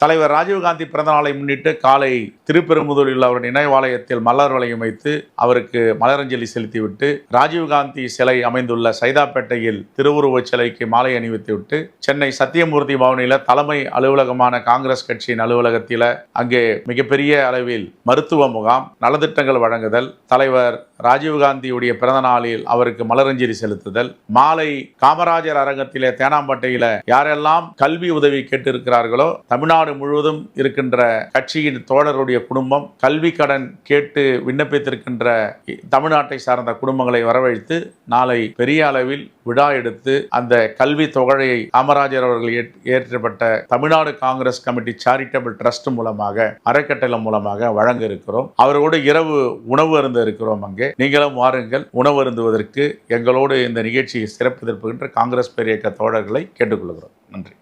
தலைவர் ராஜீவ்காந்தி பிறந்தநாளை முன்னிட்டு காலை திருப்பெரும்புதூரில் அவர் நினைவாலயத்தில் மலர் வளையம் வைத்து அவருக்கு மலரஞ்சலி செலுத்திவிட்டு ராஜீவ்காந்தி சிலை அமைந்துள்ள சைதாப்பேட்டையில் திருவுருவச் சிலைக்கு மாலை அணிவித்துவிட்டு சென்னை சத்தியமூர்த்தி பவனில தலைமை அலுவலகமான காங்கிரஸ் கட்சியின் அலுவலகத்தில் அங்கே மிகப்பெரிய அளவில் மருத்துவ முகாம் நலத்திட்டங்கள் வழங்குதல் தலைவர் ராஜீவ்காந்தியுடைய பிறந்த நாளில் அவருக்கு மலரஞ்சலி செலுத்துதல். மாலை காமராஜர் அரங்கத்திலே தேனாம்பட்டையில யாரெல்லாம் கல்வி உதவி கேட்டிருக்கிறார்களோ தமிழ்நாடு முழுவதும் இருக்கின்ற கட்சியின் தோழருடைய குடும்பம் கல்வி கடன் கேட்டு விண்ணப்பித்திருக்கின்ற தமிழ்நாட்டை சார்ந்த குடும்பங்களை வரவழைத்து நாளை பெரிய அளவில் விழா எடுத்து அந்த கல்வி தொகையை காமராஜர் அவர்கள் ஏற்- ஏற்றப்பட்ட Tamil Nadu Congress committee charitable trust மூலமாக அறக்கட்டளை மூலமாக வழங்க இருக்கிறோம். அவரோடு இரவு உணவு அருந்த இருக்கிறோம் அங்கே. நீங்களும் வாருங்கள். உணவு அருந்துவதற்கு எங்களோடு இந்த நிகழ்ச்சியை சிறப்பு திருப்புகின்ற காங்கிரஸ் பேரியக்க தோழர்களை கேட்டுக்கொள்கிறோம். நன்றி.